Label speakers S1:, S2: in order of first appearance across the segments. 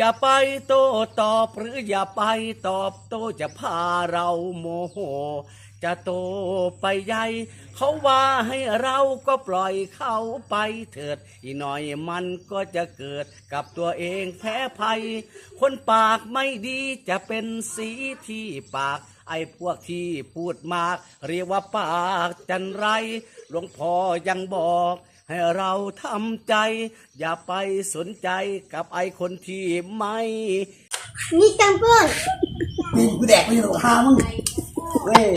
S1: อย่าไปโต้ตอบหรืออย่าไปตอบโต้จะพาเราโมโห จะโตไปใหญ่เขาว่าให้เราก็ปล่อยเขาไปเถิด อีกหน่อยมันก็จะเกิดกับตัวเองแพ้ภัย คนปากไม่ดีจะเป็นสีที่ปาก ไอ้พวกที่พูดมาก เรียกว่าปากจันไร หลวงพ่อยังบอก ให้เราทำใจ อย่าไปสนใจกับไอ้คนที่ไม่
S2: นี่จังเพื่อน
S3: นี่กูแดกไม่อยู่หรอกหามึงเว้ย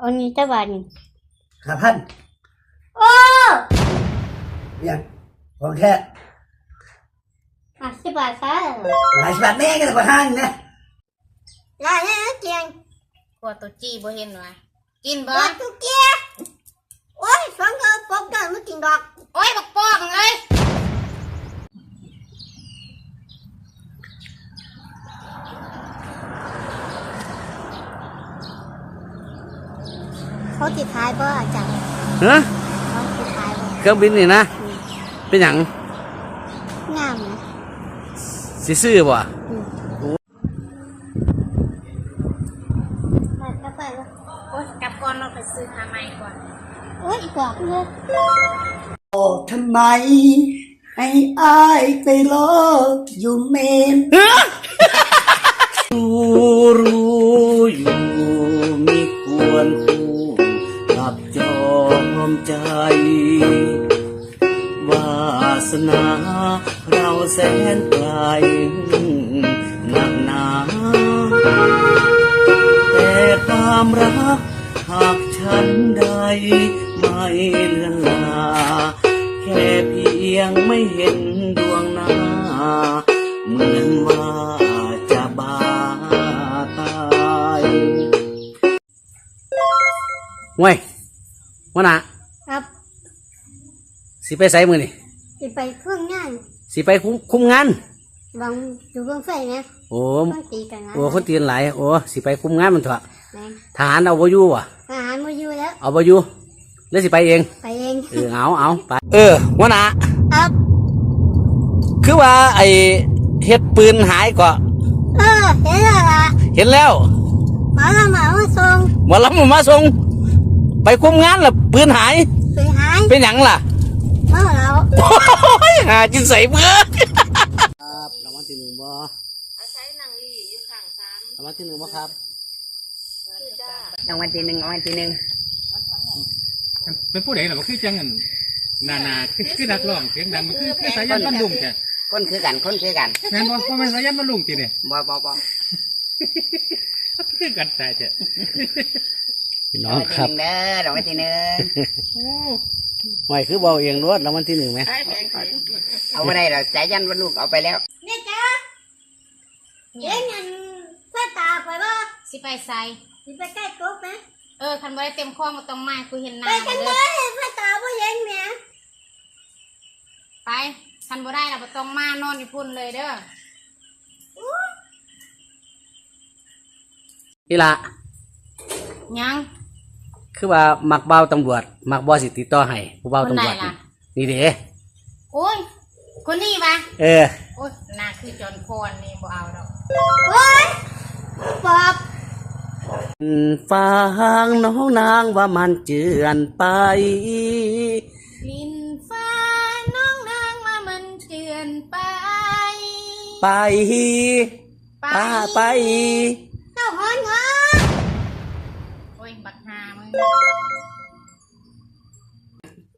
S2: อันนี้ตะวัน
S3: หาพัน
S2: โอ้
S3: ยังของแค่
S2: อาสิบบาทค่ะ
S3: หลายสิบบาทแม่งกันกว่าห้างนะ
S2: ลายนะเกียง
S4: กลัวตัวจี้บ่เห็นวะ กินบ่
S2: บาทุกเกียโอ้ยสองก็ปกกันไม่กินดอก
S4: โอ้ยบักปอกเอ้ย
S2: เขาติดท้ายบ่อาจารย์
S1: ฮะ
S2: เขาติดท้ายบ่
S1: เครื่องบินนี่นะ เป็นอย่าง
S2: งามนะ
S1: สิซื้อบ่
S2: มาก็ไปว่า
S4: โอ้ยกลับก่อนเราไปซื้อผ้าไหมก่อน
S2: โอ้ยอีกบอกเลย
S3: โอ้ทำไม ให้อายไปรออยู่เมน
S1: รู้รู้อยู่มีควรคู่กับจอมใจ วาสนาเราแสนไกลหนักหนา หากฉันใดไม่เลือนลา แค่เพียงไม่เห็นดวงหน้า เหมือนว่าจะบาตายเว้ยวันน่ะ
S2: ครับ
S1: สิไปใส่มือนี่
S2: สิไปเครื่องงาน
S1: สิไปคุมคุมงาน
S2: บางอยู่เบื้องไฟนะ
S1: โอ้
S2: ต้องตีกันนะ
S1: โอ้คนตีนหลายโอ้สิไปคุมงานมันเถอะ
S2: แม่ง
S1: ทหารเอาบ่อยู่อะ
S2: อาหารมาอยู่แล้ว
S1: เอาบ่อยู่แล้วสิไปเอง
S2: ไปเอง
S1: เออเอาเอาไปเออวันน่ะ
S2: ครับ
S1: คือว่าไอเฮ็ดปืนหายก็
S2: เออเห็นแล้วล่ะ
S1: เห็นแล้ว
S2: หมาละหมามาส่ง
S1: หมอลำมาส่งไปคุมงานล่ะปืนหาย
S2: ไปหาย
S1: เป็นหยังล่ะ
S2: เมาแล้ว
S1: โอ้ยหาจินใส่เบื่อครับรางวัลที่หนึ่งบ่
S4: อาศัยนางลี่อยู่ข้างศาล
S1: รางวัลที่หนึ่งบ่ครับ
S4: รางวัลที่หนึ่งรางวัลที่หนึ่ง
S5: เป็นผู้ใดหรอมันคือจังอันนานาคือคือนักร้องเสียงดังมันคือคือสายันบรรลุงแค่
S4: คนคือกันคนคือกัน
S5: แม่นบ่ว่ามันสายันบรรลุงติเนี่ย
S4: บ่บ่บ่
S5: คือกันแต่เถอะ
S1: พี่น้องครับ
S4: เด้อรางวัลที่หนึ่ง
S1: หวยคือเบาเองรวดรางวัลที่หนึ่งไหม
S4: เอาไปได้หรอสายันวันลูกเอาไปแล้ว
S2: เนี่ยจ้าเห็นเงินเพื่อตาไปบ่
S4: สิไปใส่
S2: สิไปใกล้กุ๊กไหม
S4: เออ คันบ่ได้เต็มคลองก็ต้องมากูเห็นหน้า
S2: ไปกัน
S4: เด้
S2: เล
S4: อย
S2: เพื่อตาบ่เห็นแม่
S4: ไป คันบ่ได้เราบ่ต้องมานอนอยู่พุ่นเลยเด้อ
S1: นี่ละ
S4: ยัง
S1: คือว่ามักเบาตำรวจ มักบอสิติดต่อให้ผู้เบาตำรวจ
S4: คนไหนล่ะ
S1: นี่เด้
S4: โอ้ย คนนี้ปะ
S1: เออ
S4: โอ้ยหน้าคือจอนพรนี่บ่เอาดอก
S2: โอ้ยปอบ
S1: ฟังน้องนางว่ามันเจือนไป
S4: ลินฟ้าน้องนางมามันเชือนไป
S1: ไปป้าไป
S2: เจ้าหอนเหรอ
S4: โอ้ยบักหามึง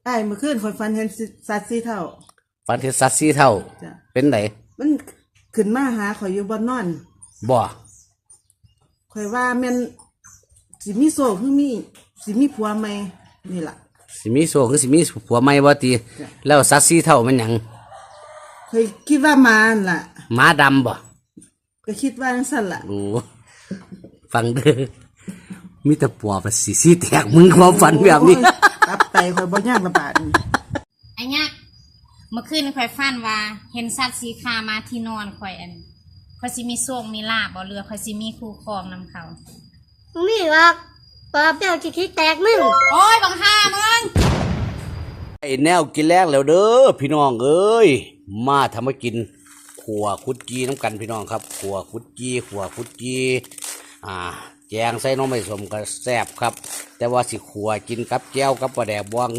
S6: ไอ้เมื่อคืนคอยฟันเห็นสิสัตว์สีเท่า
S1: ฝันเห็นสัตว์สีเท่า
S6: จ้ะ
S1: เป็นไหน
S6: มันขึ้นมาหาข่อยอยู่บนนอน
S1: บ่
S6: ข่อยว่าแม่นสิมีโซ่คือมีสิมีผัวไหมนี่ล่ะ
S1: สิมีโซคือสิมีผัวใหม่บ่ตีแล้วสัตว์สีเท่ามันหยัง
S6: ข่อยคิดว่ามานั่นล่ะ
S1: หมาดำบ่
S6: ก็คิดว่าจังสั่นล่ะ
S1: โอ้ฟังเด้อมีแต่ปัวภาษีสีแตกมึงความฝันแบบนี้
S6: โอ้ยตับไตข่อยบ่ยากระบาดนี่
S4: ไอ้เนี่ยเมื่อคืนข่อยฝันว่า เห็นสัตว์สีขามาที่นอนข่อยอัน ข่อยสิมีโชคมีลาบบ่เรือข่อยสิมีคู่ครองนำเขา
S2: มึงนี่หรอกปอบเจ้าจิคิดแตกมึง
S4: โอ้ยบังหามึง
S1: ไอแนวกินแรกแล้วเด้อพี่น้องเอ้ยมาทำมากินขัวคุดจีน้ำกันพี่น้องครับขัวคุดจีขัวคุดจีอ่าแจงใส่หน้องไม่สมก็แซ่บครับ แต่ว่าสิขัวกินกับแก้วกับปลาแดกบวง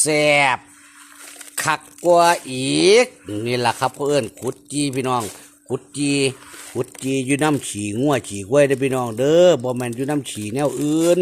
S1: แซ่บ คักกว่าอีกนี่แหละครับเขาเอิ้นคุดจีพี่น้อง ขุดจีขุดจีอยู่น้ำฉี่งัวฉี่กล้วยได้อพี่น้องเด้อบ่แม่นอยู่น้ำฉี่แนวอื่น